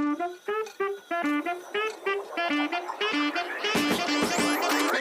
Thank you.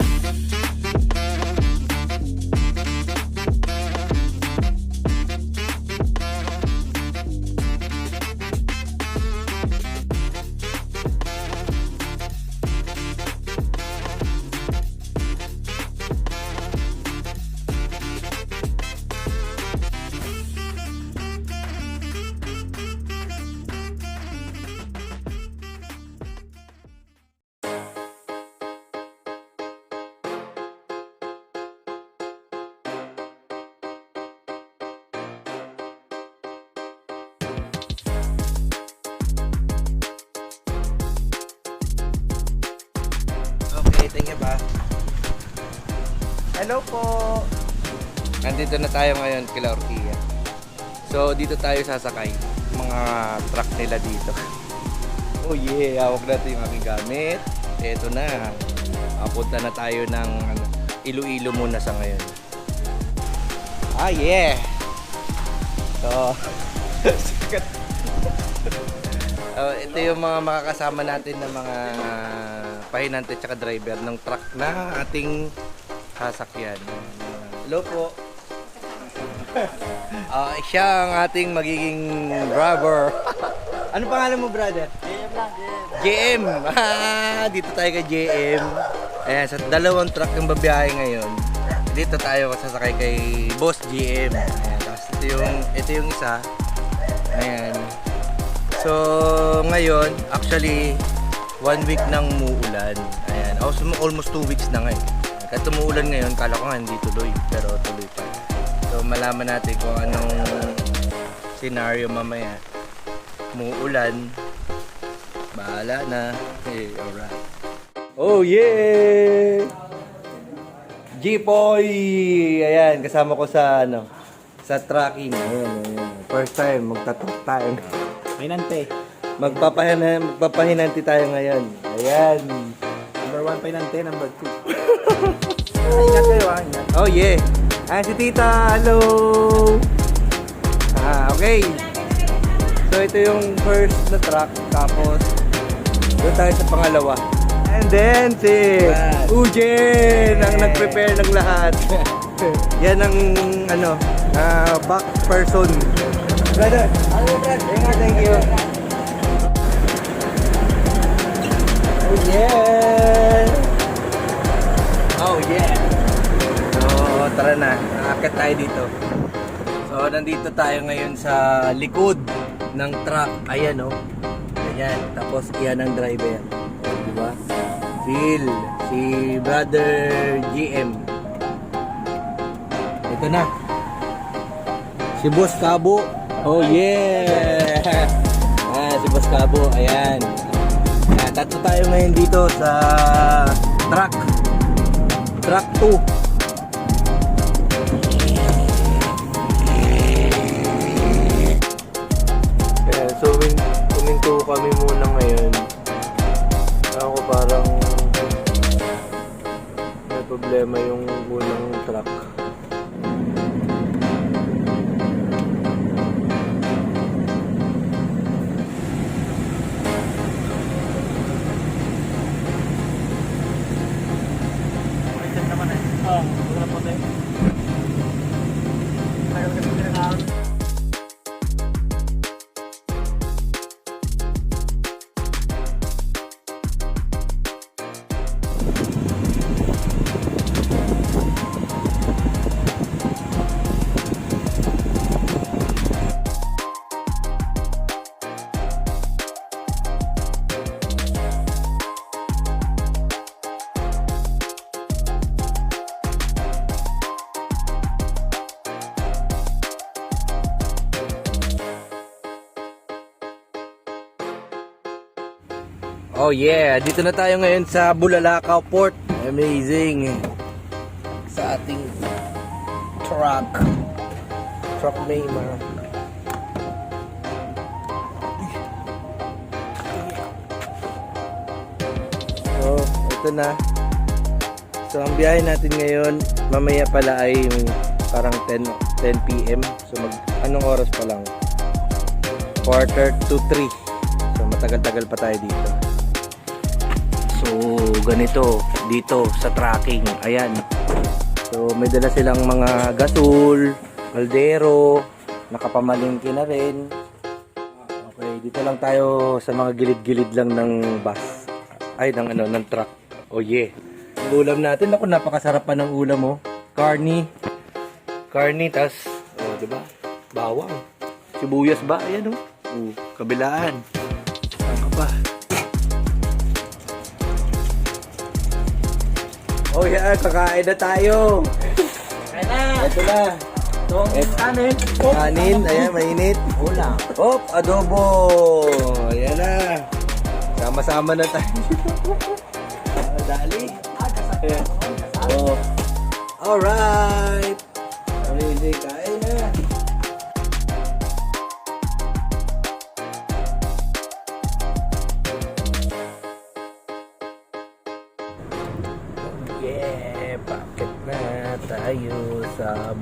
Okay, thank you ba? Hello po! Nandito na tayo ngayon kila Orkia. So, dito tayo sasakay. Mga truck nila dito. Oh yeah, hawak natin yung aking gamit. Eto na. Apunta na tayo ng ano, Iloilo muna sa ngayon. Ah, yeah! So. Oh, ito yung mga makakasama natin na mga pahinante at driver ng truck na ating sasakyan. Hello po. Ah, siya ang ating magiging driver. ano pangalan mo, brother? JM. Ah, dito tayo kay JM. Ayan, sa dalawang truck yung babiyahe ngayon. Dito tayo sasakay kay Boss GM. Ayan, tapos ito yung, ito yung isa. Ayan. So, ngayon, actually, one week nang muulan. Ayan. Almost two weeks na ngayon. Kahit umuulan ngayon, kala ko nga hindi tuloy. Pero tuloy pa. So, malaman natin kung anong scenario mamaya. Muulan. Bahala na. Hey, alright. Oh, yeah! G-Boy! Ayan, kasama ko sa, ano, sa tracking. Ayan, ayan. First time, magtatalk tayo. Painante. Magpapahinan, magpapahinanti tayo ngayon. Ayan. Number one painante, number two. Ah, ingat kayo ah, ingat. Oh yeah. Ayan si tita. Hello. Ah, okay. So ito yung first na truck. Tapos doon tayo sa pangalawa. And then si. Ujen ang nag-prepare ng lahat. Yan ang ano, ah, back person. Brother, hello brad. Ingat, thank you. Yeah. Oh yeah. So, tara na. Aakit tayo dito. So, nandito tayo ngayon sa likod ng truck. Ayan, oh. Ayan. Tapos, iyan ang driver. Oh, di ba? Phil. Si Brother GM. Ito na. Si Boss Cabo. Oh, yeah! Ah, si Boss Cabo. Ayan. Ayan, tatlo tayo ngayon dito sa truck. Truck 2. Kaya so kuminto kami muna ngayon. Ako parang may problema yung unang truck. Oh yeah, dito na tayo ngayon sa Bulalakaw Port. Amazing. Sa ating truck. Truck Maymar. So, ito na. So, ang biyahe natin ngayon, mamaya pala ay parang 10, 10 p.m. So, mag, anong oras pa lang? Quarter to 3. So, matagal-tagal pa tayo dito. So, ganito dito sa tracking. Ayan. So, may dala silang mga gasol, kaldero, nakapamalingki na rin. Okay, dito lang tayo sa mga gilid-gilid lang ng bus. Ay, ng ano, ng truck. Oh yeah. Ang ulam natin, ako napakasarap pa ng ulam mo. Carny. Carny, tas, oh, di ba? Bawang. Sibuyas ba? Ayan oh. Uh, kabilaan. Saan ka pa? Oh yeah, kakain na tayo. Kaya na! Ito na. Itong kanin. Kanin, ayan, mainit. Ulam. Hop, adobo. Ayan na. Sama-sama na tayo. Ah, Dali. Ayan. Oh. Alright. Amazing. Kain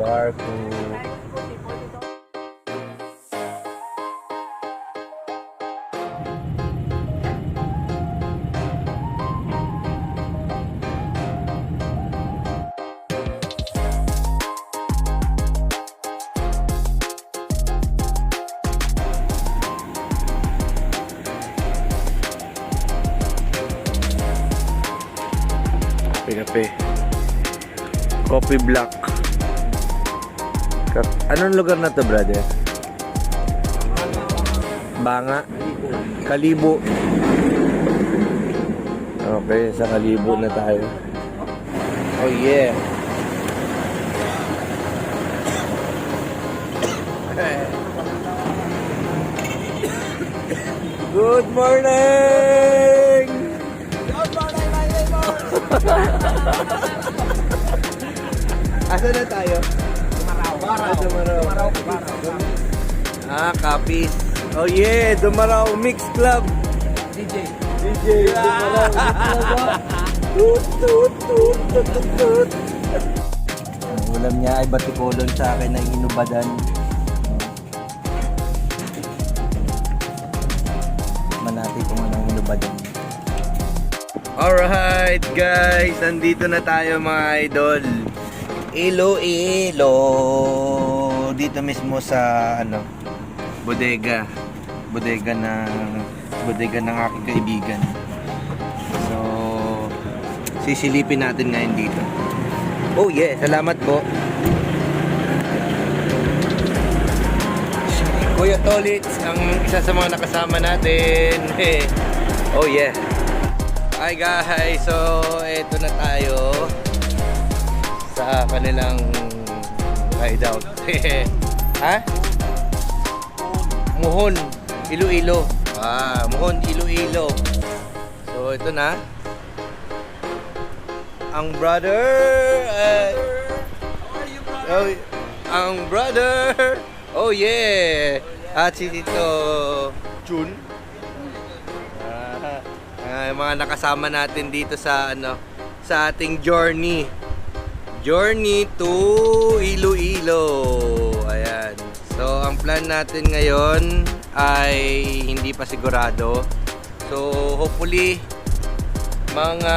sa barko? Kape-kape. Coffee black. Ka- Anong lugar na to, brother? Banga. Kalibo. Okay, sa Kalibo na tayo. Oh yeah. Good morning! Asa na tayo? Dumaraw. Dumaraw. Dumaraw. Ah, kapis. Oh yeah, Dumaraw Mix Club. DJ. DJ Dumaraw Mix Club. Ang ulam niya ay batikolon sa akin na inubadan. Manati kung anong inubadan. Alright guys, andito na tayo mga idol. Iloilo. Dito mismo sa ano, bodega. Bodega ng bodega ng aking kaibigan. So, sisilipin natin ngayon dito. Oh yeah, salamat po. Kuya Tolitz, ang isa sa mga nakasama natin. oh yeah. Hi guys, so eto na tayo sa kanilang hideout. ha? Muhon, Iloilo. Ah, Muhon, Iloilo. So ito na. Ang brother, eh, oh, ang brother. Oh yeah. At si Tito Jun. Ah, yung mga nakasama natin dito sa ano sa ating journey. Journey to Iloilo. Ayan. So, ang plan natin ngayon ay hindi pa sigurado. So, hopefully mga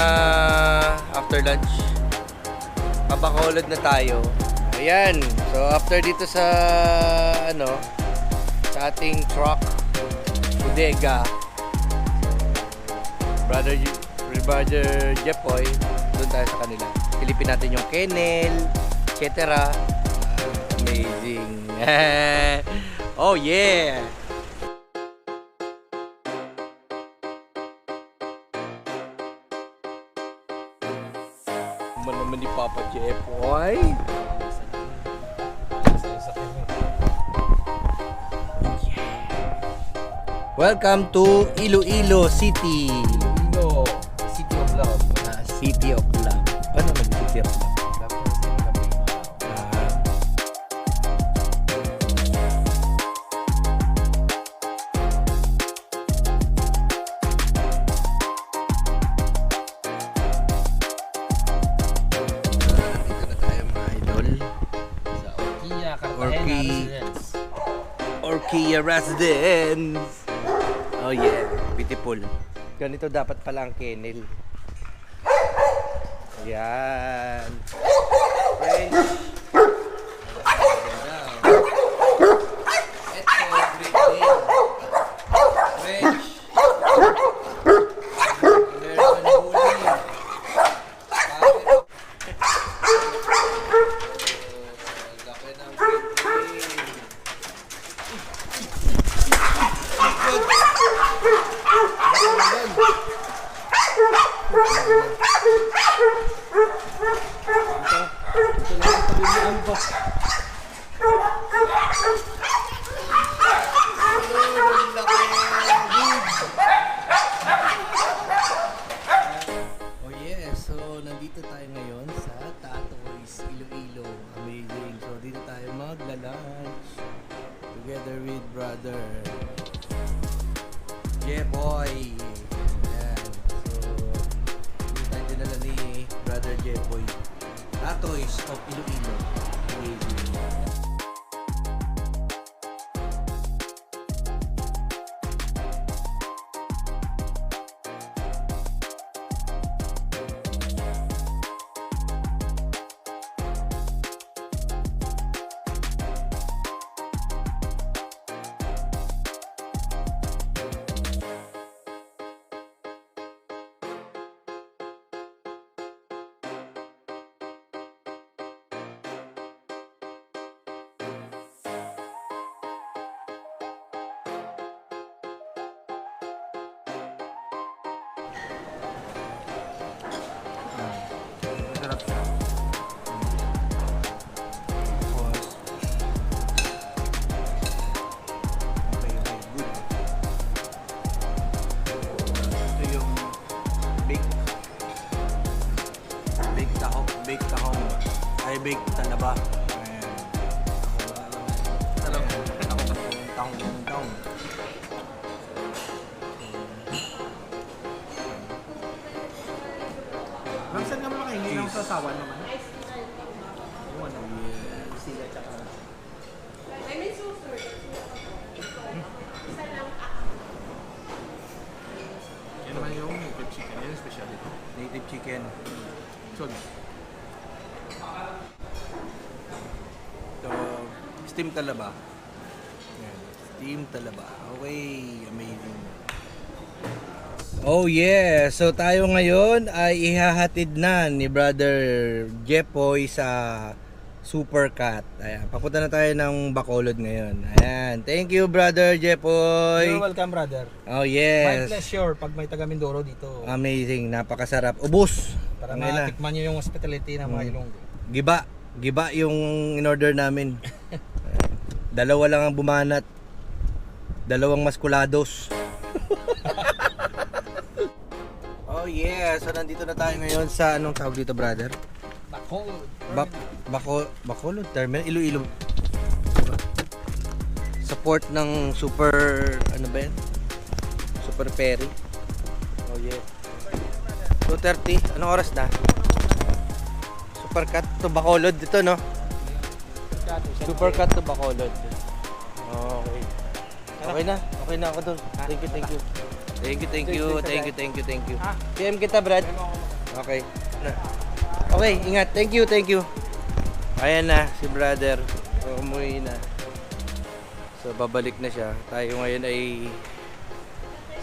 after lunch pabakolod na tayo. Ayan. So, after dito sa ano sa ating truck bodega brother brother Jepoy doon tayo sa kanila silipin natin yung kennel etc amazing. Oh yeah. Ano naman ni Papa Jepoy Welcome to Iloilo City. Orkia Residence. Oh yeah. Beautiful. Ganito dapat pala ang kennel. Yan. French. Baked baked tahong, baked tahong, ay baked talaba. Talaba. Tahong, tahong, tahong. Ma'am, saan nga makahingi ng sasawan naman? Yung ano? Sila tsaka... Yan naman yung native yung specialty. Native chicken. So, So, steam talaba. Yan. Steam talaba. Okay, amazing. Oh yeah, so tayo ngayon ay ihahatid na ni Brother Jepoy sa Supercat. Ayan, papunta na tayo ng Bacolod ngayon. Ayan, thank you Brother Jepoy. you're welcome, brother. Oh My yes. pleasure pag may taga Mindoro dito. Amazing, napakasarap. Ubus. para Ngayon na. matikman nyo yung hospitality ng mga Mm. Ilonggo. Giba. Giba yung in-order namin. Dalawa lang ang bumanat. Dalawang maskulados. oh yeah, so nandito na tayo ngayon sa anong tawag dito, brother? Bako. Bak Bako Bacolod Terminal Iloilo. Support ng Super ano ba yan? Super Ferry. Oh yeah. 2:30. Anong oras na? Supercat to Bacolod dito, no? Supercat to Bacolod. Okay. Okay na. Okay na ako doon. Thank you, thank you. Thank you, thank you, thank you, thank you, thank you. PM kita, Brad. Okay. Na. Okay, ingat. Thank you, thank you. Ayan na, si brother. Umuwi na. So, babalik na siya. Tayo ngayon ay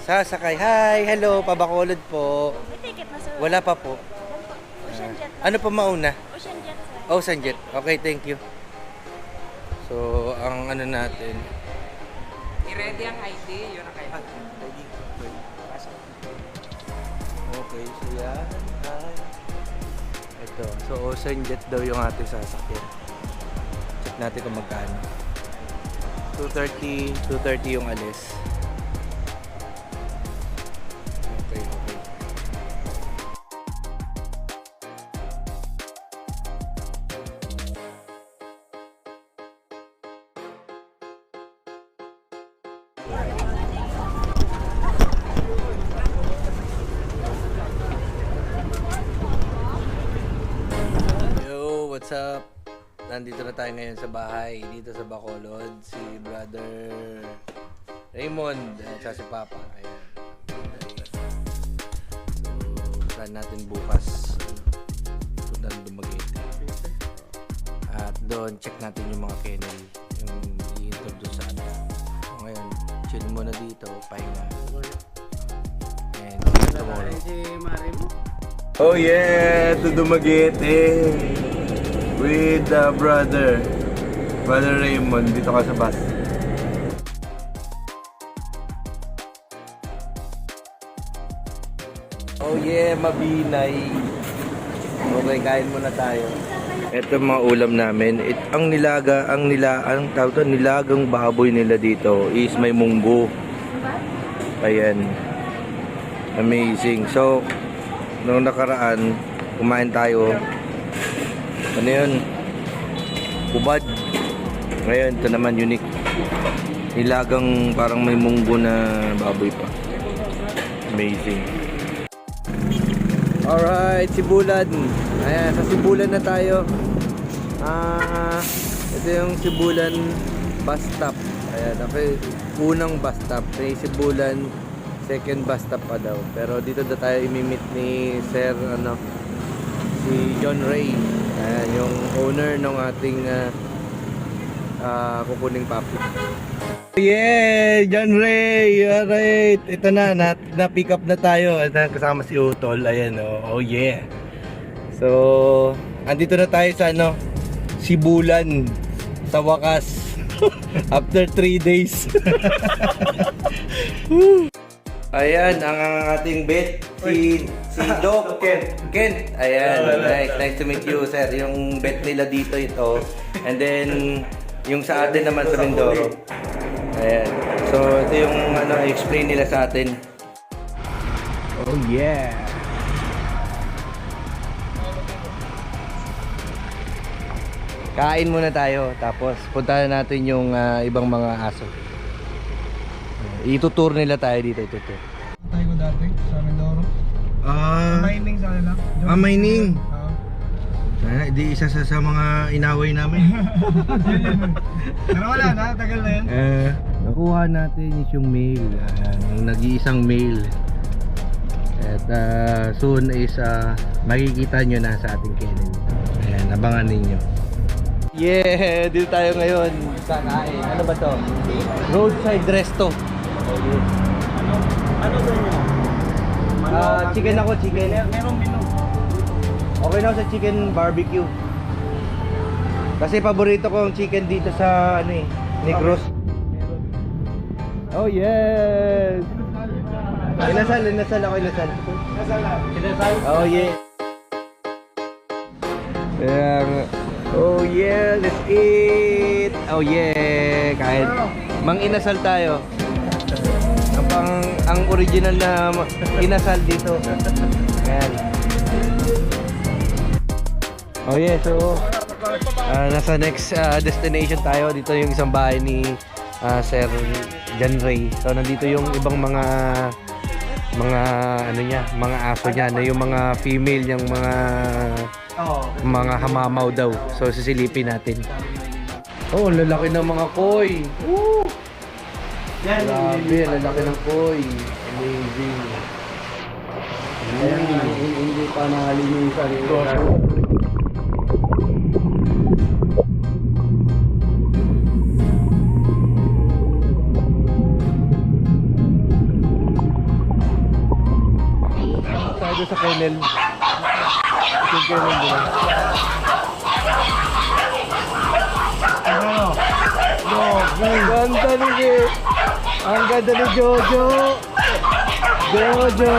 sasakay. Hi! Hello! Pabakolod po. May ticket na sir. Wala pa po. Ocean Jet. Ano pa mauna? Ocean Jet sir. Oh, Sanjet. Okay, thank you. So, ang ano natin. I-ready ang ID, yun ang kaya. Okay, so yan. Hi. Ito. So, Ocean Jet daw yung ating sasakyan. Check natin kung magkano. 230, 230 yung alis. Ngayon sa bahay, dito sa Bacolod. Si brother Raymond, at si Papa. Ayan. pupuntahan natin bukas. Puntahan Dumaguete. At doon, check natin yung mga kennel. Yung i-introduce sa atin. So, ngayon, chill muna dito, pahinga. And see tomorrow. Oh yeah, to Dumaguete with the brother, brother Raymond. Dito ka sa bus. Oh yeah, mabinay. Okay, kain muna tayo. Ito mga ulam namin. It, ang nilaga, ang nila, ang tawag to, nilagang baboy nila dito is may munggo. Ayan. Amazing. So, nung nakaraan, kumain tayo. Ano yun? Ubad. Ngayon, ito naman unique. Nilagang parang may munggo na baboy pa. Amazing. Alright, Sibulan. Ayan, sa Sibulan na tayo. Ah, ito yung Sibulan bus stop. Ayan, okay. Unang bus stop. May Sibulan, second bus stop pa daw. Pero dito na tayo imimit ni Sir, ano, si John Ray. Ayan, yung owner ng ating ah, ah, kukuning papi. Yeah, John Ray, alright. Ito na, na, na-pick up na tayo. Ito, kasama si Utol, ayan oh. oh yeah. So, andito na tayo sa ano, Sibulan, sa wakas. After 3 days. Ayan, ang ating bet, si, si Doc Kent. Kent, ayan, nice, nice to meet you, sir. Yung bet nila dito ito. And then, yung sa atin naman sa Mindoro. Ayan. So, ito yung ano, explain nila sa atin. Oh yeah. Kain muna tayo, tapos puntahan natin yung ah, ibang mga aso. Itutour nila tayo dito, itutour. Tayo ko dati sa Mindoro. Ah, Mining sa kanila. ah, mining. Ah, di isa sa, sa mga inaway namin. Pero wala na, tagal na yan. Eh, nakuha natin is yung mail. Ayan, yung nag-iisang mail. At ah, soon is ah, makikita nyo na sa ating kennel. Ayan, abangan ninyo. Yeah! Dito tayo ngayon sa kain. Ano ba to? Roadside resto. Ano sa inyo? Ah, chicken ako, chicken. Merong menu. Okay na ako sa chicken barbecue. Kasi paborito ko ang chicken dito sa ano eh, Negros. Oh yes! Inasal, inasal ako, inasal. Nasala. Kinasal. Oh yeah. Ayan. Oh yeah, let's eat. Oh yeah, kain. Mang inasal tayo. Ang pang ang original na inasal dito. Ayan. Oh yeah, so ah, nasa next ah, destination tayo. Dito yung isang bahay ni ah, Sir John Ray. So nandito yung ibang mga mga ano niya, mga aso niya, na yung mga female yung mga mga hamamaw daw. So sisilipin natin. Oh, lalaki ng mga koi. Woo! Yan. Grabe, lalaki ng koi. Amazing. Hindi pa nakalinisan. Tayo sa kennel. Ito yung kennel nila. Ano? Ang ganda ni Ge- Ang ganda ni Jojo. Jojo.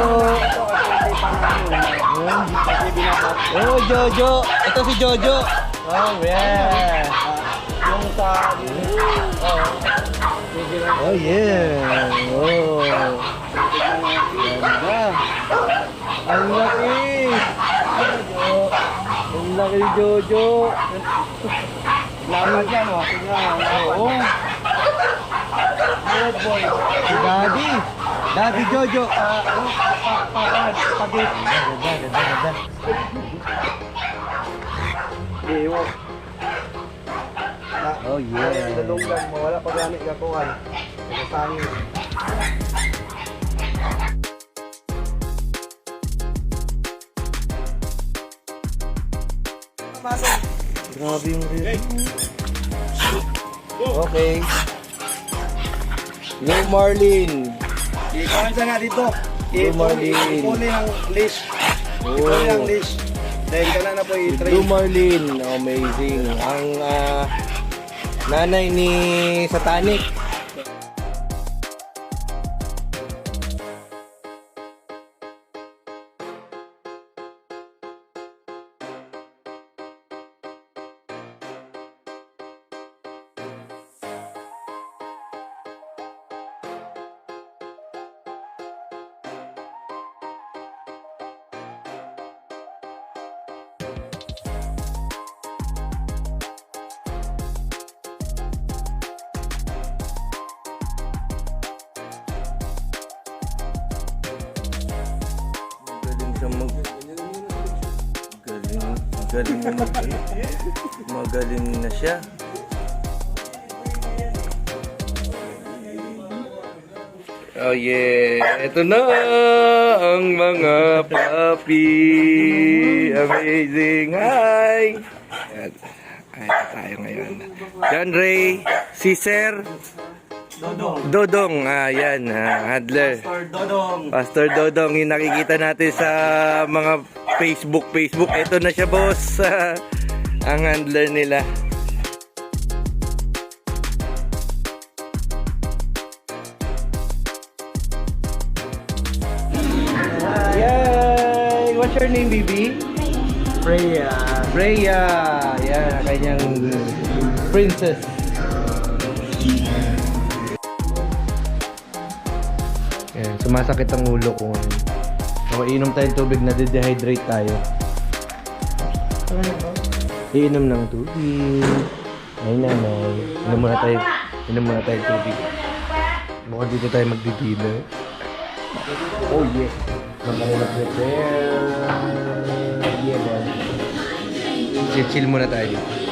Oh, Jojo. Ito si Jojo. Oh, yeah. Yung sa... Oh, yeah. Oh. Ganda. Ang laki. Ang laki Jojo. Lakad yan, oh. Oo. Good boy. Si Daddy. Daddy Jojo. Ah, ano? Pa- pa- pa- Pagit. Ganda, ganda, ganda. Iwo. Oh, yeah. Dalunggan mo. Wala pa gani gakuhan. Nasangin. Grabe yung rear. Okay. Yo, Marlin. Ikaw nga dito. Blue Marlin. Ipuli ang leash. Ipuli ang leash. Dahil ka na na po i-train. Marlin. Amazing. Ang ah, nanay ni Satanic. Siya mag... Galing. Galing na mag... Magaling na siya. Oh yeah, ito na ang mga papi. Amazing. Hi. Ayan. Ay, tayo ngayon. John Ray, si Sir Dodong. Dodong. Ah, yan, ah, handler. Or Dodong. Pastor Dodong, yung nakikita natin sa mga Facebook, Facebook. Ito na siya, boss. ang handler nila. Yay! What's your name, Bibi? Freya. Freya. Yan, ang kanyang princess. Sumasakit ang ulo ko ngayon. So, inom tayong tubig na dehydrate tayo. Iinom ng tubig. Ay nanay. Inom muna tayo. Inom muna tayo tubig. Mukhang dito tayo magdi-dinner. Oh yeah. Magkano na-prepare. Yeah, boy. Chill-chill muna tayo dito.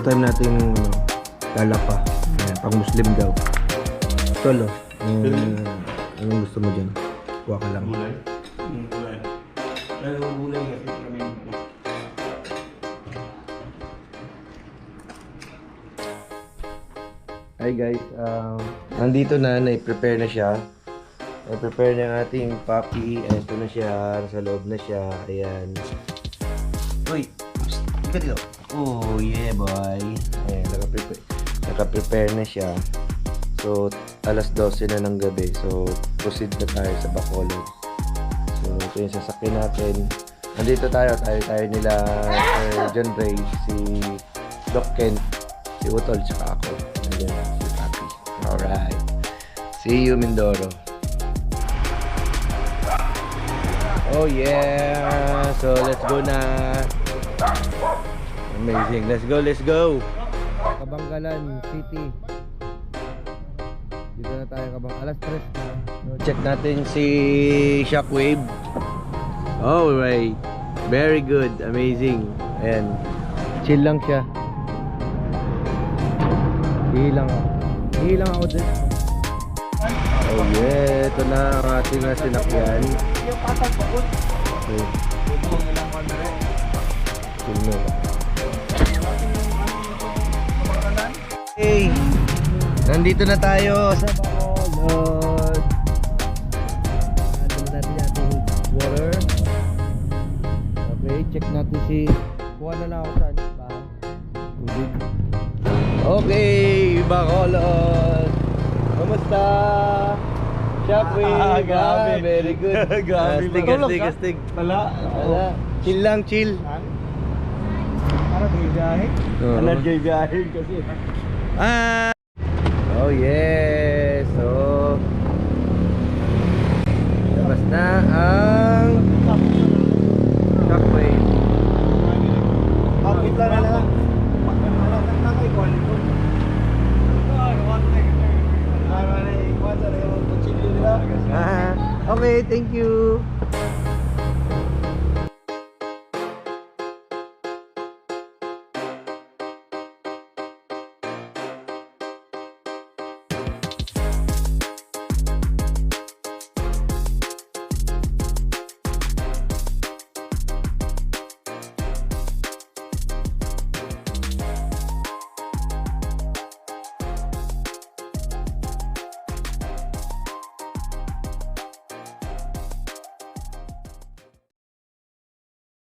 First time natin ano, lalapa. Ayan, pang Muslim daw. Tolo. Uh, anong gusto mo dyan? Kuha ka lang. Gulay. Hmm, gulay. Pero gulay kasi kami. Hi guys, um, nandito na, na-prepare na siya. Na-prepare na yung ating puppy. Ito na siya, sa loob na siya. Ayan. Uy, ka dito. Oh, yeah boy. Ayan, naka-prepare, naka-prepare na siya. So, alas 12 na ng gabi. So, proceed na tayo sa Bacolod. So, ito yung sasakyan natin. Nandito tayo, tayo tayo nila Sir John Ray, si Doc Kent, si Utol, tsaka ako. And then, si Papi. Alright. See you, Mindoro. Oh yeah! So, let's go na. Amazing. Let's go, let's go. Kabanggalan City. Dito na tayo kabang alas 3 na. Check natin si Shockwave. Alright. Very good. Amazing. Ayan. Chill lang siya. Hilang ako. Hilang ako din. Oh yeah. Ito na ang ating sinakyan. Okay. Chill Hey! Nandito na tayo sa Bacolod. Ano na natin yung ating water. Okay, check natin si... Kuha na lang ako saan ba? Tubig. Okay, Bacolod. Kamusta? Shopway. Ah, grabe. very good. Grabe. Astig, astig, astig. Wala. Wala. Chill lang, chill. Para biyahe. Oo. Ano biyahe kasi. Ah! Oh yes!